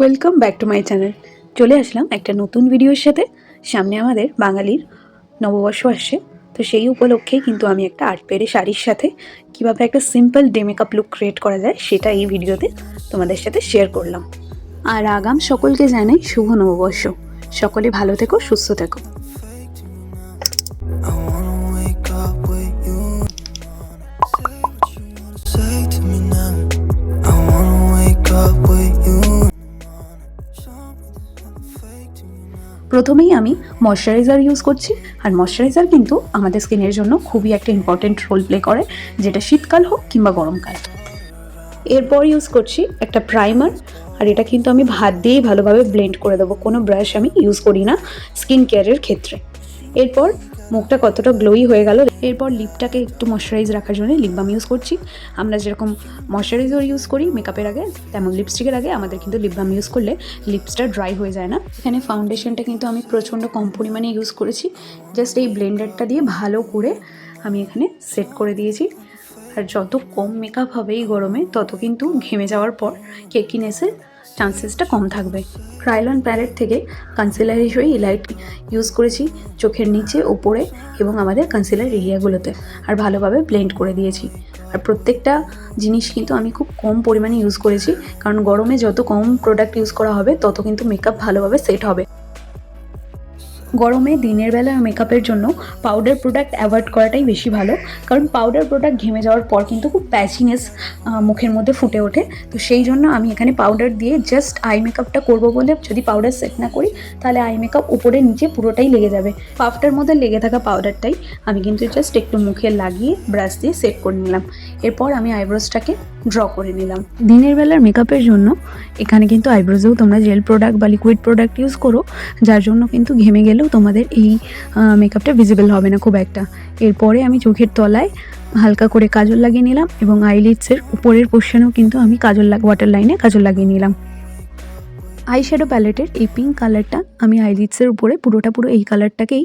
Welcome back to my channel চলে আসলাম একটা নতুন ভিডিওর সাথে। সামনে আমাদের বাঙালির নববর্ষ আসছে তো সেই উপলক্ষে কিন্তু আমি একটা আর্ট পেরে শাড়ির সাথে কীভাবে একটা simple day makeup look create করা যায় সেটা এই ভিডিওতে তোমাদের সাথে শেয়ার করলাম। আর আগাম সকলকে জানাই শুভ নববর্ষ। সকলে ভালো থেকো, সুস্থ থেকো। প্রথমেই আমি ময়শ্চারাইজার ইউজ করছি। আর ময়শ্চারাইজার কিন্তু আমাদের স্কিনের জন্য খুবই একটা ইম্পর্টেন্ট রোল প্লে করে, যেটা শীতকাল হোক কিংবা গরমকাল। এরপর ইউজ করছি একটা প্রাইমার আর এটা কিন্তু আমি ভাত দিয়েই ভালোভাবে ব্লেন্ড করে দেবো। কোনো ব্রাশ আমি ইউজ করি না স্কিন কেয়ারের ক্ষেত্রে। এরপর মুখটা কতটা গ্লোই হয়ে গেল, এরপর লিপটাকে একটু ময়শ্চারাইজ রাখার জন্য লিপ বাম ইউজ করছি। আমরা যেরকম ময়শ্চারাইজার ইউজ করি মেকআপের আগে, তেমন লিপস্টিকের আগে, আমাদের কিন্তু লিপ বাম ইউজ করলে লিপসটা ড্রাই হয়ে যায় না। এখানে ফাউন্ডেশনটা কিন্তু আমি প্রচণ্ড কম পরিমাণে ইউজ করেছি। জাস্ট এই ব্লেন্ডারটা দিয়ে ভালো করে আমি এখানে সেট করে দিয়েছি। আর যত কম মেকআপ হবে এই গরমে, তত কিন্তু ঘেমে যাওয়ার পর কেকিনেসের চান্সেসটা কম থাকবে। ক্রাইলন প্যালেট থেকে কনসিলার হিসেবে এই লাইট ইউজ করেছি চোখের নিচে ওপরে এবং আমাদের কনসিলার এরিয়াগুলোতে আর ভালোভাবে ব্লেন্ড করে দিয়েছি। আর প্রত্যেকটা জিনিস কিন্তু আমি খুব কম পরিমাণে ইউজ করেছি, কারণ গরমে যত কম প্রোডাক্ট ইউজ করা হবে, তত কিন্তু মেকআপ ভালোভাবে সেট হবে। গরমে দিনের বেলা মেকআপের জন্য পাউডার প্রোডাক্ট অ্যাভয়েড করাটাই বেশি ভালো। কারণ পাউডার প্রোডাক্ট ঘেমে যাওয়ার পর কিন্তু খুব প্যাচিনেস মুখের মধ্যে ফুটে ওঠে। তো সেই জন্য আমি এখানে পাউডার দিয়ে জাস্ট আই মেকআপটা করব বলে যদি পাউডার সেট না করি, তাহলে আই মেকআপ উপরে নিচে পুরোটাই লেগে যাবে। পাফটার মধ্যে লেগে থাকা পাউডারটাই আমি কিন্তু জাস্ট একটু মুখে লাগিয়ে ব্রাশ দিয়ে সেট করে নিলাম। এরপর আমি আইব্রোসটাকে ড্র করে নিলাম। দিনের বেলার মেকআপের জন্য এখানে কিন্তু আইব্রোজেও তোমরা জেল প্রোডাক্ট বা লিকুইড প্রোডাক্ট ইউজ করো, যার জন্য কিন্তু ঘেমে গেলেও তোমাদের এই মেকআপটা ভিজিবল হবে না খুব একটা। এরপরে আমি চোখের তলায় হালকা করে কাজল লাগিয়ে নিলাম এবং আইলিডসের উপরের পোর্শনেও কিন্তু আমি কাজল লাগ ওয়াটার লাইনে কাজল লাগিয়ে নিলাম। আই শ্যাডো প্যালেটের এই পিঙ্ক কালারটা আমি আইলিডসের উপরে পুরোটা পুরো এই কালারটাকেই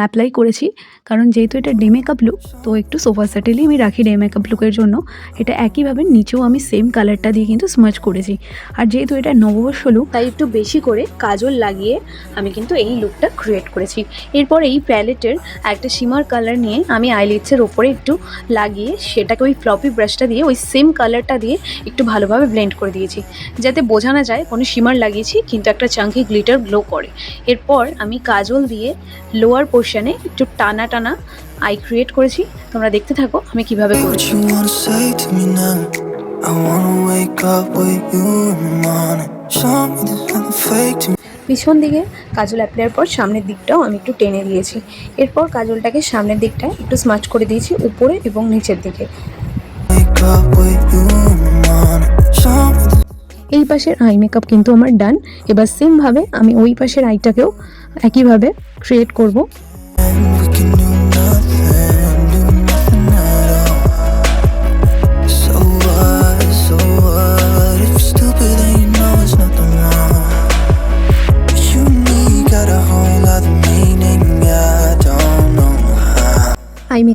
অ্যাপ্লাই করেছি। কারণ যেহেতু এটা ডে মেকআপ লুক তো একটু সোফা সেটেলই আমি রাখি ডে মেকআপ লুকের জন্য। এটা একইভাবে নিচেও আমি সেম কালারটা দিয়ে কিন্তু স্মাচ করেছি। আর যেহেতু এটা নববর্ষ লুক তাই একটু বেশি করে কাজল লাগিয়ে আমি কিন্তু এই লুকটা ক্রিয়েট করেছি। এরপর এই প্যালেটের একটা শিমার কালার নিয়ে আমি আইলিডসের ওপরে একটু লাগিয়ে সেটাকে ওই ফ্লপি ব্রাশটা দিয়ে ওই সেম কালারটা দিয়ে একটু ভালোভাবে ব্লেন্ড করে দিয়েছি। যাতে বোঝা না যায় কোনো শিমার লাগিয়েছি কিন্তু একটা চাঙ্কি গ্লিটার গ্লো করে। এরপর আমি কাজল দিয়ে লোয়ার পোর্শনে একটু টানা টানা আই ক্রিয়েট করেছি। তোমরা দেখতে থাকো আমি কীভাবে করছি. পিছন দিকে কাজল অ্যাপ্লাইয়ের পর সামনের দিকটাও আমি একটু টেনে দিয়েছি। এরপর কাজলটাকে সামনের দিকটায় একটু স্মাচ করে দিয়েছি উপরে এবং নিচের দিকে। এই পাশের আই মেকআপ কিন্তু আমার ডান এবার সেমভাবে আমি ওই পাশের আইটাকেও একইভাবে ক্রিয়েট করব।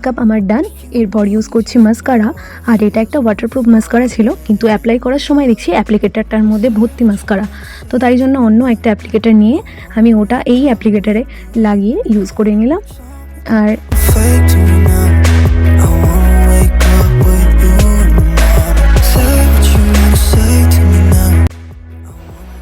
মেকআপ আমার ডান এরপর ইউজ করছি মাস্কারা আর এটা একটা ওয়াটারপ্রুফ মাস্কারা ছিল কিন্তু অ্যাপ্লাই করার সময় দেখছি অ্যাপ্লিকেটারটার মধ্যে ভর্তি মাস্কারা তো তাই জন্য অন্য একটা অ্যাপ্লিকেটার নিয়ে আমি ওটা এই অ্যাপ্লিকেটারে লাগিয়ে ইউজ করে নিলাম। আর.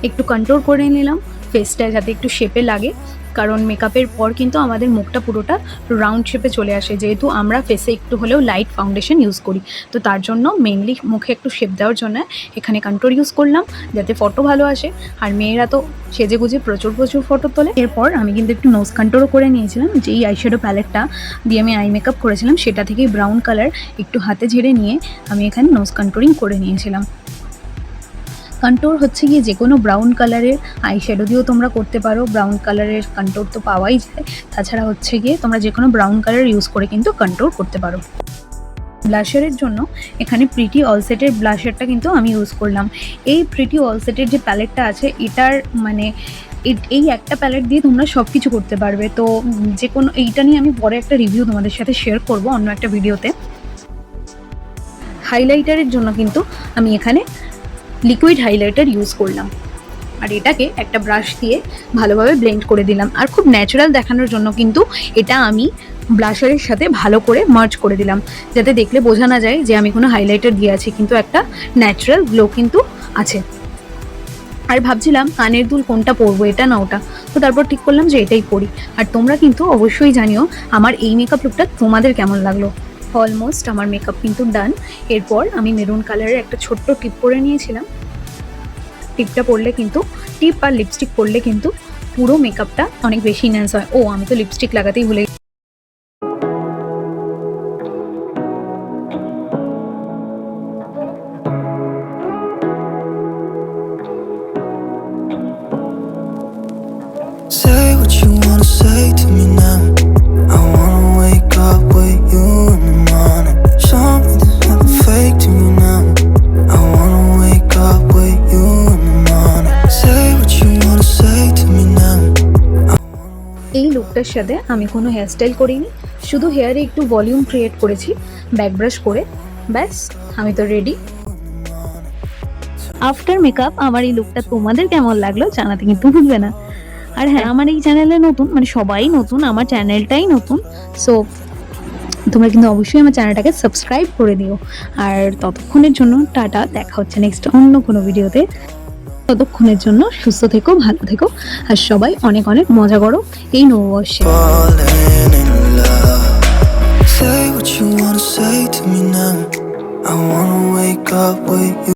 একটু কন্ট্রোল করে নিলাম। ফেসটা যাতে একটু শেপে লাগে, কারণ মেকআপের পর কিন্তু আমাদের মুখটা পুরোটা রাউন্ড শেপে চলে আসে। যেহেতু আমরা ফেসে একটু হলেও লাইট ফাউন্ডেশন ইউজ করি, তো তার জন্য মেনলি মুখে একটু শেপ দেওয়ার জন্য এখানে কন্ট্রোল ইউজ করলাম, যাতে ফটো ভালো আসে। আর মেয়েরা তো সেজে গুজে প্রচুর প্রচুর ফটো তোলে। এরপর আমি কিন্তু একটু নোজ কন্ট্রোলও করে নিয়েছিলাম, যেই আইশ্যাডো প্যালেটটা দিয়ে আমি আই মেকআপ করেছিলাম, সেটা থেকেই ব্রাউন কালার একটু হাতে ঝেড়ে নিয়ে আমি এখানে নোজ কন্ট্রোলিং করে নিয়েছিলাম। কন্ট্রোর হচ্ছে গিয়ে যে কোনো ব্রাউন কালারের আই শ্যাডো দিয়েও তোমরা করতে পারো। ব্রাউন কালারের কন্ট্রোর তো পাওয়াই যায়। তাছাড়া হচ্ছে গিয়ে তোমরা যে কোনো ব্রাউন কালার ইউজ করে কিন্তু কন্ট্রোল করতে পারো। ব্লাশারের জন্য এখানে প্রিটি অলসেটের ব্লাশারটা কিন্তু আমি ইউজ করলাম। এই প্রিটি অলসেটের যে প্যালেটটা আছে, এটার মানে এই একটা প্যালেট দিয়ে তোমরা সব কিছু করতে পারবে। তো যে কোনো এইটা নিয়ে আমি পরে একটা রিভিউ তোমাদের সাথে শেয়ার করব অন্য একটা ভিডিওতে হাইলাইটারের জন্য কিন্তু আমি এখানে লিকুইড হাইলাইটার ইউজ করলাম। আর এটাকে একটা ব্রাশ দিয়ে ভালোভাবে ব্লেন্ড করে দিলাম। আর খুব ন্যাচারাল দেখানোর জন্য কিন্তু এটা আমি ব্লাশারের সাথে ভালো করে মার্চ করে দিলাম। যাতে দেখলে বোঝা না যায় যে আমি কোনো হাইলাইটার দিয়ে আছি, কিন্তু একটা ন্যাচারাল গ্লো কিন্তু আছে। আর ভাবছিলাম কানের দুল কোনটা পরবো, এটা না ওটা। তো তারপর ঠিক করলাম যে এটাই পরি। আর তোমরা কিন্তু অবশ্যই জানিও আমার এই মেকআপ লুকটা তোমাদের কেমন লাগল। অলমোস্ট আমার মেকআপ কিন্তু ডান এরপর আমি মেরুন কালারের একটা ছোট্ট টিপ পরে নিয়েছিলাম টিপটা পরলে কিন্তু টিপ আর লিপস্টিক পরলে কিন্তু পুরো মেকআপটা অনেক বেশি ইনহ্যান্স হয় ও, আমি তো লিপস্টিক লাগাতেই ভুলে। Say what you wanna say to me now. লুকটার সাথে আমি কোনো হেয়ারস্টাইল করিনি। শুধু হেয়ারে একটু ভলিউম ক্রিয়েট করেছি ব্যাক ব্রাশ করে। ব্যাস, আমি তো রেডি আফটার মেকআপ আমার এই লুকটা তোমাদের কেমন লাগল জানাতে কিন্তু ভুলবে না। আর হ্যাঁ আমার এই চ্যানেলে নতুন মানে সবাই নতুন, আমার চ্যানেলটাই নতুন। সো তোমরা কিন্তু অবশ্যই আমার চ্যানেলটাকে সাবস্ক্রাইব করে দিও। আর ততক্ষণের জন্য টাটা, দেখা হচ্ছে নেক্সট অন্য কোনো ভিডিওতে ততক্ষণের জন্য সুস্থ থেকো, ভালো থেকো, আর সবাই অনেক অনেক মজা করো এই নববর্ষে। I wanna